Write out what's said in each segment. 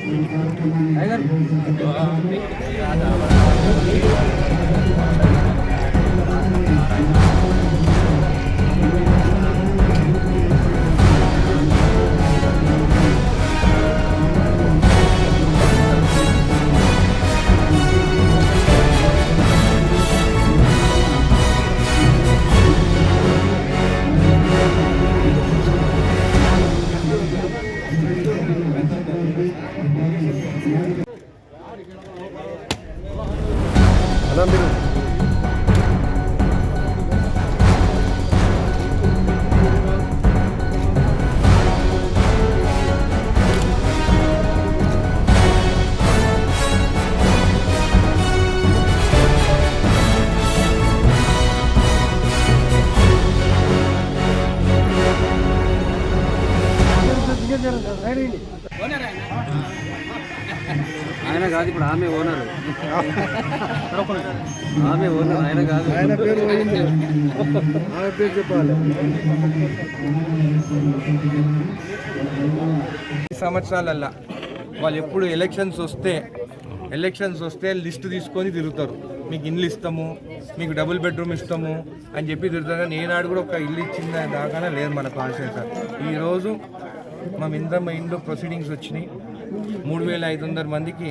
Tiger Anam benim. غيريني ఆయన కాదు ఇప్పుడు ఆమె ఓనర్ ఆమె ఓనర్ ఆయన కాదు. ఆయన పేరు ఆమె పేరు చెప్పాలి. ఈ సంవత్సరాలల్లా వాళ్ళు ఎప్పుడు ఎలక్షన్స్ వస్తే ఎలక్షన్స్ వస్తే లిస్ట్ తీసుకొని తిరుగుతారు. మీకు ఇల్లు ఇస్తాము మీకు డబుల్ బెడ్రూమ్ ఇస్తాము అని చెప్పి తిరుగుతారు. కానీ ఏనాడు కూడా ఒక ఇల్లు ఇచ్చిన దాకానే లేదు మన కాన్స్టిట్యూషన్ ఈరోజు మా ఇంద్రమ్మ ఇండ్లు ప్రొసీడింగ్స్ వచ్చినాయి. మూడు వేల ఐదు వందల మందికి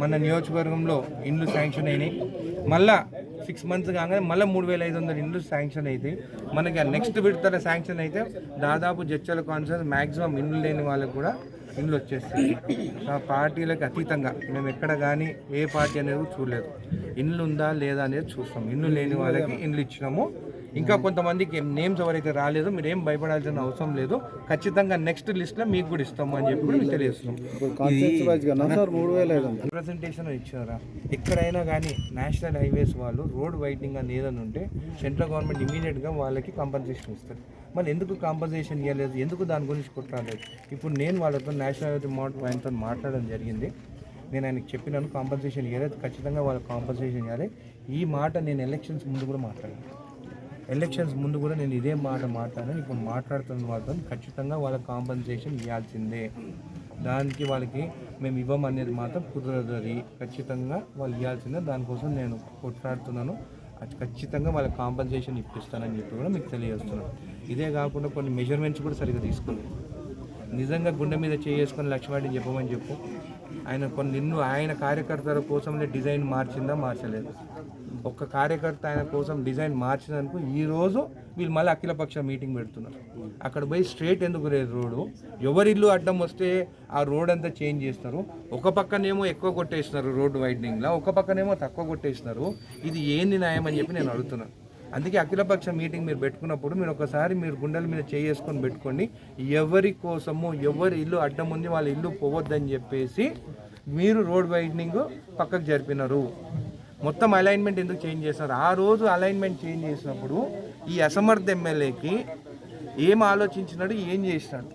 మన నియోజకవర్గంలో ఇండ్లు శాంక్షన్ అయినాయి. మళ్ళా సిక్స్ మంత్స్ కాగానే మళ్ళీ మూడు వేల ఐదు వందల ఇండ్లు శాంక్షన్ అయితే మనకి నెక్స్ట్ విడతల శాంక్షన్ అయితే దాదాపు జడ్చల కాన్సర్ మ్యాక్సిమం ఇండ్లు లేని వాళ్ళకి కూడా ఇండ్లు వచ్చేస్తాయి. ఆ పార్టీలకు అతీతంగా మేము ఎక్కడ కానీ ఏ పార్టీ అనేది చూడలేదు. ఇండ్లు ఉందా లేదా అనేది చూస్తాం. ఇండ్లు లేని వాళ్ళకి ఇండ్లు ఇచ్చినాము. ఇంకా కొంతమందికి నేమ్స్ ఎవరైతే రాలేదో మీరు ఏం భయపడాల్సిన అవసరం లేదు. ఖచ్చితంగా నెక్స్ట్ లిస్ట్లో మీకు కూడా ఇస్తాము అని చెప్పి మీకు తెలియజేస్తున్నాం. రిప్రజెంటేషన్ ఇచ్చారా? ఎక్కడైనా కానీ నేషనల్ హైవేస్ వాళ్ళు రోడ్ వైడింగ్ అని ఏదైనా ఉంటే సెంట్రల్ గవర్నమెంట్ ఇమీడియట్గా వాళ్ళకి కాంపన్సేషన్ ఇస్తారు. మరి ఎందుకు కాంపన్సేషన్ ఇవ్వలేదు ఎందుకు దాని గురించి కొట్టాలేదు ఇప్పుడు నేను వాళ్ళతో నేషనల్ హైవే ఆయనతో మాట్లాడడం జరిగింది. నేను ఆయనకి చెప్పినాను కాంపన్సేషన్ ఇవ్వలేదు ఖచ్చితంగా వాళ్ళకి కాంపన్సేషన్ ఇవ్వాలి ఈ మాట నేను ఎలక్షన్స్ ముందు కూడా మాట్లాడాను. ఎలక్షన్స్ ముందు కూడా నేను ఇదే మాట మాట్లాడాను. ఇప్పుడు మాట్లాడుతున్న మాత్రం ఖచ్చితంగా వాళ్ళ కాంపన్సేషన్ ఇవ్వాల్సిందే. దానికి వాళ్ళకి మేము ఇవ్వమనేది మాత్రం కుదరదు. అది ఖచ్చితంగా వాళ్ళు ఇవ్వాల్సిందే. దానికోసం నేను కొట్లాడుతున్నాను. అది ఖచ్చితంగా వాళ్ళకి కాంపన్సేషన్ ఇప్పిస్తానని చెప్పి కూడా మీకు తెలియజేస్తున్నాను. ఇదే కాకుండా కొన్ని మెజర్మెంట్స్ కూడా సరిగ్గా తీసుకుని నిజంగా గుండె మీద చేసుకొని లక్ష్మణి చెప్పమని చెప్పు. ఆయన కొన్ని నిన్ను ఆయన కార్యకర్తల కోసం డిజైన్ మార్చిందా మార్చలేదు? ఒక్క కార్యకర్త ఆయన కోసం డిజైన్ మార్చినందుకు ఈరోజు వీళ్ళు మళ్ళీ అఖిలపక్ష మీటింగ్ పెడుతున్నారు. అక్కడ పోయి స్ట్రేట్ ఎందుకు లేదు రోడ్డు? ఎవరి ఇల్లు అడ్డం వస్తే ఆ రోడ్ అంతా చేంజ్ చేస్తారు? ఒక పక్కనేమో ఎక్కువ కొట్టేస్తున్నారు రోడ్డు వైడనింగ్లో ఒక పక్కనేమో తక్కువ కొట్టేస్తున్నారు ఇది ఏంది న్యాయం అని చెప్పి నేను అడుగుతున్నాను అందుకే అఖిలపక్ష మీటింగ్ మీరు పెట్టుకున్నప్పుడు మీరు ఒకసారి మీరు గుండెల మీద చేసుకొని పెట్టుకోండి. ఎవరి కోసము ఎవరి ఇల్లు అడ్డం ఉంది వాళ్ళ ఇల్లు పోవద్దని చెప్పేసి మీరు రోడ్ వైడనింగ్ పక్కకు జరిపినారు. మొత్తం అలైన్మెంట్ ఎందుకు చేంజ్ చేస్తున్నారు ఆ రోజు అలైన్మెంట్ చేంజ్ చేసినప్పుడు ఈ అసమర్థ ఎమ్మెల్యేకి ఏం ఆలోచించినాడు ఏం చేసినాడు?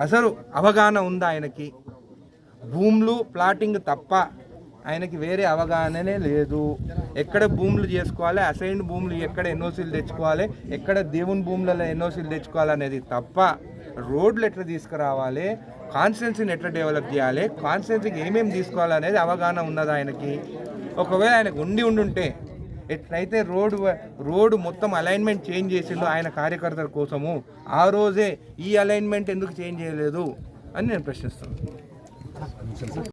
అసలు అవగాహన ఉందా ఆయనకి? భూములు ప్లాటింగ్ తప్ప ఆయనకి వేరే అవగాహననే లేదు. ఎక్కడ భూములు చేసుకోవాలి అసైన్ భూములు ఎక్కడ ఎన్ఓసీలు తెచ్చుకోవాలి ఎక్కడ దేవుని భూములలో ఎన్ఓసీలు తెచ్చుకోవాలనేది తప్ప రోడ్లు ఎట్లా తీసుకురావాలి కాన్స్టిట్యున్సీని ఎట్లా డెవలప్ చేయాలి కాన్స్టిట్యున్సీకి ఏమేమి తీసుకోవాలనేది అవగాహన ఉన్నదా ఆయనకి? ఒకవేళ ఆయనకు ఉండి ఉండుంటే ఎట్లయితే రోడ్డు రోడ్డు మొత్తం అలైన్మెంట్ చేంజ్ చేసిందో ఆయన కార్యకర్తల కోసము ఆ రోజే ఈ అలైన్మెంట్ ఎందుకు చేంజ్ చేయలేదు అని నేను ప్రశ్నిస్తున్నాను.